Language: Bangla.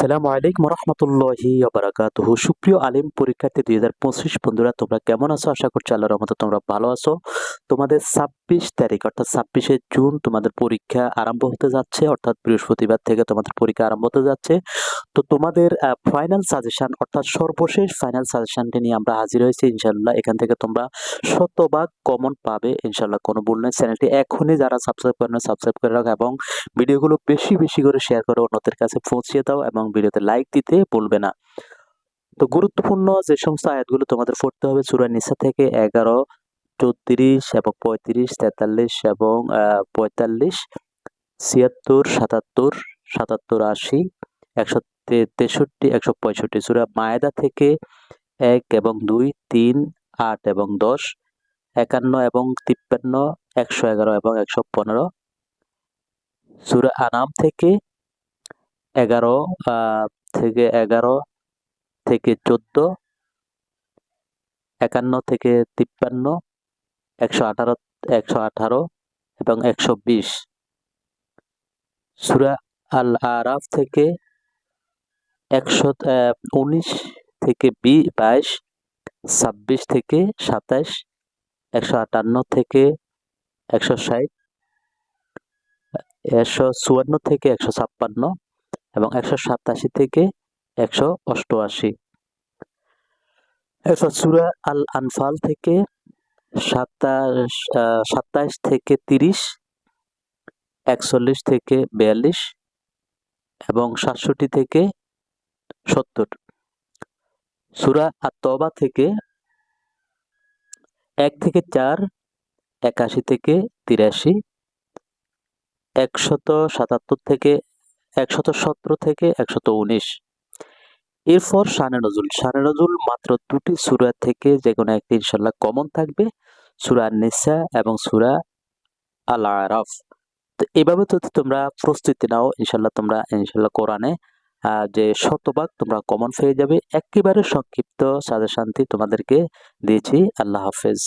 আসসালামু আলাইকুম রহমতুল্লাহি বারাকাত সুপ্রিয় আলিম পরীক্ষার্থী দুই হাজার পঁচিশ, বন্ধুরা, তোমরা কেমন আছো? আশা করছি আল্লাহর রহমতে তোমরা ভালো আছো। তোমাদের ছাব্বিশ তারিখ, অর্থাৎ ছাব্বিশে জুন তোমাদের পরীক্ষা আরম্ভ হতে যাচ্ছে, অর্থাৎ বৃহস্পতিবার থেকে তোমাদের পরীক্ষা আরম্ভ হতে যাচ্ছে। তো তোমাদের ফাইনাল সাজেশন অর্থাৎ সর্বশেষ ফাইনাল সাজেশনটি নিয়ে আমরা হাজির হয়েছি ইনশাল্লাহ এখান থেকে তোমরা শতভাগ কমন পাবে ইনশাল্লাহ কোনো ভুল নেই। চ্যানেলটি এখনই যারা সাবস্ক্রাইব করে না সাবস্ক্রাইব করে রাখো এবং ভিডিওগুলো বেশি বেশি করে শেয়ার করে অন্যদের কাছে পৌঁছিয়ে দাও এবং ভিডিওতে লাইক দিতে ভুলবে না। তো গুরুত্বপূর্ণ যে সমস্ত আয়াতগুলো তোমাদের পড়তে হবে, সুরা নিসা থেকে এগারো চৌত্রিশ এবং পঁয়ত্রিশ, তেতাল্লিশ এবং পঁয়তাল্লিশ, ছিয়াত্তর, সাতাত্তর সাতাত্তর আশি, একশো তেষট্টি, একশো পঁয়ষট্টি। সুরা মায়েদা থেকে এক এবং দুই, তিন, আট এবং দশ, একান্ন এবং তিপ্পান্ন, একশো এগারো এবং একশো পনেরো। সুরা আনাম থেকে এগারো থেকে এগারো, থেকে চোদ্দ, একান্ন থেকে তিপ্পান্ন একশো আঠারো একশো আঠারো এবং একশো বিশ। সুরা আল আরাফ থেকে একশো উনিশ থেকে বি, বাইশ, ছাব্বিশ থেকে সাতাইশ একশো আটান্ন থেকে একশো ষাট, একশো চুয়ান্ন থেকে একশো ছাপ্পান্ন এবং একশো সাতাশি থেকে একশো অষ্টআশি। এরপর সুরা আল আনফাল থেকে সাতাশ সাতাইশ থেকে তিরিশ, একচল্লিশ থেকে বিয়াল্লিশ এবং সাতষট্টি থেকে সত্তর। সুরা আত্মবা থেকে এক থেকে চার, একাশি থেকে তিরাশি, একশত সাতাত্তর থেকে, একশত সতেরো থেকে একশত উনিশ। এরপর শানে নজুল শানে নজুল মাত্র দুটি সুরা থেকে যে কোনো একটি ইনশাল্লাহ কমন থাকবে। সুরা নিসা এবং সুরা আল আরফ তো এভাবে যদি তোমরা প্রস্তুতি নাও ইনশাল্লাহ তোমরা ইনশাল্লাহ কোরআনে যে শতভাগ তোমরা কমন পেয়ে যাবে। একেবারে সংক্ষিপ্ত সাজেশান্তি তোমাদেরকে দিয়েছি। আল্লাহ হাফেজ।